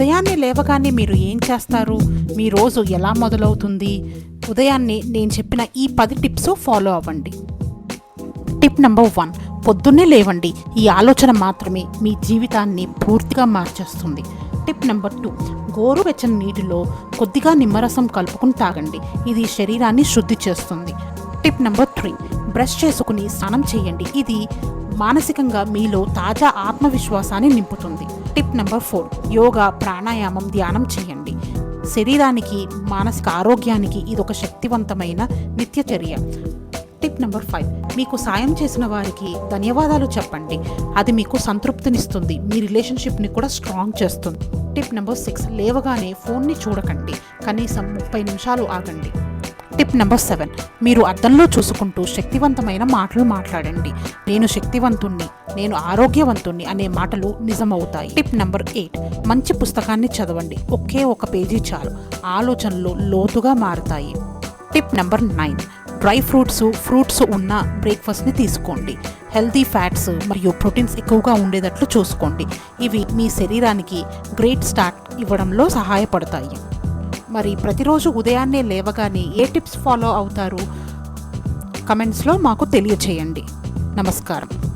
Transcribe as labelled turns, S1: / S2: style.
S1: ఉదయాన్నే లేవగానే మీరు ఏం చేస్తారు? మీ రోజు ఎలా మొదలవుతుంది? ఉదయాన్నే నేను చెప్పిన ఈ పది టిప్స్ ఫాలో అవ్వండి. టిప్ నెంబర్ వన్ పొద్దున్నే లేవండి. ఈ ఆలోచన మాత్రమే మీ జీవితాన్ని పూర్తిగా మార్చేస్తుంది. టిప్ నెంబర్ టూ గోరువెచ్చని నీటిలో కొద్దిగా నిమ్మరసం కలుపుకుని తాగండి. ఇది శరీరాన్ని శుద్ధి చేస్తుంది. టిప్ నెంబర్ త్రీ బ్రష్ చేసుకుని స్నానం చేయండి. ఇది మానసికంగా మీలో తాజా ఆత్మవిశ్వాసాన్ని నింపుతుంది. టిప్ నెంబర్ ఫోర్ యోగా ప్రాణాయామం ధ్యానం చేయండి శరీరానికి మానసిక ఆరోగ్యానికి ఇది ఒక శక్తివంతమైన నిత్యచర్య. టిప్ నెంబర్ ఫైవ్ మీకు సాయం చేసిన వారికి ధన్యవాదాలు చెప్పండి. అది మీకు సంతృప్తినిస్తుంది. మీ రిలేషన్షిప్ని కూడా స్ట్రాంగ్ చేస్తుంది. టిప్ నెంబర్ సిక్స్ లేవగానే ఫోన్ని చూడకండి. కనీసం ముప్పై నిమిషాలు ఆగండి. Tip number seven. మీరు అద్దంలో చూసుకుంటూ శక్తివంతమైన మాటలు మాట్లాడండి. నేను శక్తివంతుణ్ణి నేను ఆరోగ్యవంతుణ్ణి అనే మాటలు నిజమవుతాయి. Tip number eight. మంచి పుస్తకాన్ని చదవండి. ఒకే ఒక పేజీ చాలు. ఆలోచనలు లోతుగా మారుతాయి. Tip number nine. Dry fruits fruits ఉన్న బ్రేక్ఫాస్ట్ని తీసుకోండి. హెల్తీ ఫ్యాట్స్ మరియు ప్రోటీన్స్ ఎక్కువగా ఉండేటట్లు చూసుకోండి. ఇవి మీ శరీరానికి గ్రేట్ స్టార్ట్ ఇవ్వడంలో సహాయపడతాయి. మరి ప్రతిరోజు ఉదయాన్నే లేవగానే ఏ టిప్స్ ఫాలో అవుతారు? కమెంట్స్లో మాకు తెలియచేయండి. నమస్కారం.